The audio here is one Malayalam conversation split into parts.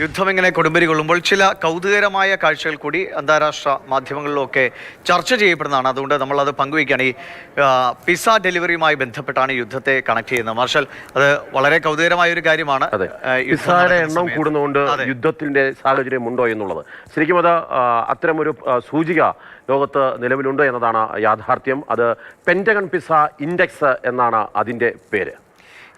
യുദ്ധം ഇങ്ങനെ കൊടുമ്പരി കൊള്ളുമ്പോൾ ചില കൗതുകരമായ കാഴ്ചകൾ കൂടി അന്താരാഷ്ട്ര മാധ്യമങ്ങളിലൊക്കെ ചർച്ച ചെയ്യപ്പെടുന്നതാണ്. അതുകൊണ്ട് നമ്മൾ അത് പങ്കുവയ്ക്കുകയാണ്. ഈ പിസ ഡെലിവറിയുമായി ബന്ധപ്പെട്ടാണ് യുദ്ധത്തെ കണക്ട് ചെയ്യുന്നത്. മാർഷൽ അത് വളരെ കൗതുകരമായ ഒരു കാര്യമാണ് പിസായുടെ എണ്ണം കൂടുന്നതുകൊണ്ട്. യുദ്ധത്തിന്റെ സാഹചര്യം ഉണ്ടോ എന്നുള്ളത്. ശരിക്കും അത് അത്തരമൊരു സൂചിക ലോകത്ത് നിലവിലുണ്ട് എന്നതാണ് യാഥാർത്ഥ്യം. അത് പെന്റഗൺ പിസ ഇൻഡെക്സ് എന്നാണ് അതിന്റെ പേര്.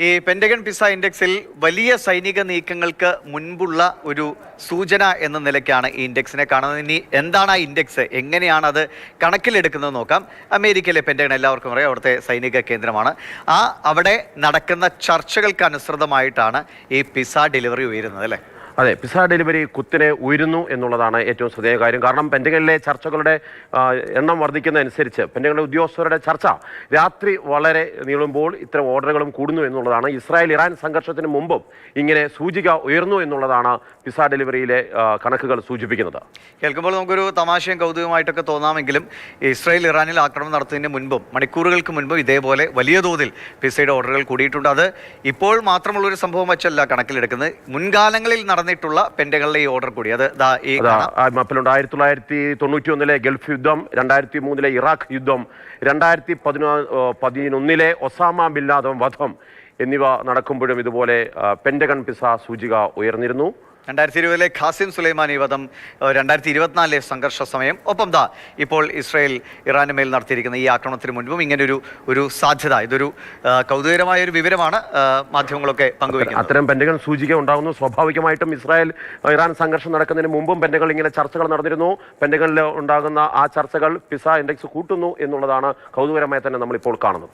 ഈ പെൻഡഗൺ പിസ ഇൻഡെക്സിൽ വലിയ സൈനിക നീക്കങ്ങൾക്ക് മുൻപുള്ള ഒരു സൂചന എന്ന നിലയ്ക്കാണ് ഈ ഇൻഡെക്സിനെ കാണുന്നത്. ഇനി എന്താണ് ആ ഇൻഡെക്സ്? എങ്ങനെയാണ് അത് കണക്കിലെടുക്കുന്നത് നോക്കാം. അമേരിക്കയിലെ പെൻഡഗൺ എല്ലാവർക്കും അറിയാം അവിടുത്തെ സൈനിക കേന്ദ്രമാണ്. ആ അവിടെ നടക്കുന്ന ചർച്ചകൾക്ക് അനുസൃതമായിട്ടാണ് ഈ പിസ ഡെലിവറി ഉയരുന്നത് അല്ലേ? അതെ പിസ ഡെലിവറി കുത്തിനെ ഉയരുന്നു എന്നുള്ളതാണ് ഏറ്റവും ശ്രദ്ധേയ കാര്യം. കാരണം പെന്റഗണിലെ ചർച്ചകളുടെ എണ്ണം വർദ്ധിക്കുന്നതനുസരിച്ച് പെന്റഗണിലെ ഉദ്യോഗസ്ഥരുടെ ചർച്ച രാത്രി വളരെ നീളുമ്പോൾ ഇത്തരം ഓർഡറുകളും കൂടുന്നു എന്നുള്ളതാണ്. ഇസ്രായേൽ ഇറാൻ സംഘർഷത്തിന് മുമ്പും ഇങ്ങനെ സൂചിക ഉയർന്നു എന്നുള്ളതാണ് പിസ ഡെലിവറിയിലെ കണക്കുകൾ സൂചിപ്പിക്കുന്നത്. കേൾക്കുമ്പോൾ നമുക്കൊരു തമാശയും കൗതുകമായിട്ടൊക്കെ തോന്നാമെങ്കിലും ഇസ്രായേൽ ഇറാനിൽ ആക്രമണം നടത്തുന്നതിന് മുൻപും മണിക്കൂറുകൾക്ക് മുൻപും ഇതേപോലെ വലിയ തോതിൽ പിസയുടെ ഓർഡറുകൾ കൂടിയിട്ടുണ്ട്. അത് ഇപ്പോൾ മാത്രമുള്ള ഒരു സംഭവം വെച്ചല്ല കണക്കിലെടുക്കുന്നത്. മുൻകാലങ്ങളിൽ നടന്നിട്ടുള്ള പെൻഡകളിലെ ഈ ഓർഡർ കൂടി. അത് ഈ മപ്പിലുണ്ട് ആയിരത്തി തൊള്ളായിരത്തി തൊണ്ണൂറ്റി ഒന്നിലെ ഗൾഫ് യുദ്ധം രണ്ടായിരത്തി മൂന്നിലെ ഇറാഖ് യുദ്ധം രണ്ടായിരത്തി പതിനൊ പതിനൊന്നിലെ ഒസാമ ബില്ലാദം വധം എന്നിവ നടക്കുമ്പോഴും ഇതുപോലെ പെൻഡഗൺ പിസ സൂചിക ഉയർന്നിരുന്നു. രണ്ടായിരത്തി ഇരുപതിലെ ഖാസിം സുലൈമാനി വധം രണ്ടായിരത്തി ഇരുപത്തിനാലിലെ സംഘർഷ സമയം. ഒപ്പം ദാ ഇപ്പോൾ ഇസ്രായേൽ ഇറാന് മേൽ നടത്തിയിരിക്കുന്ന ഈ ആക്രമണത്തിന് മുൻപും ഇങ്ങനൊരു ഒരു സാധ്യത ഇതൊരു കൗതുകരമായ ഒരു വിവരമാണ് മാധ്യമങ്ങളൊക്കെ പങ്കുവയ്ക്കുന്നത്. അത്തരം പെൻഡകൾ സൂചിക ഉണ്ടാകുന്നു സ്വാഭാവികമായിട്ടും ഇസ്രായേൽ ഇറാൻ സംഘർഷം നടക്കുന്നതിന് മുമ്പും പെൻഡകൾ ഇങ്ങനെ ചർച്ചകൾ നടന്നിരുന്നു. പെൻഡകളിൽ ഉണ്ടാകുന്ന ആ ചർച്ചകൾ പിസ ഇൻഡെക്സ് കൂട്ടുന്നു എന്നുള്ളതാണ് കൗതുകരമായി തന്നെ നമ്മളിപ്പോൾ കാണുന്നത്.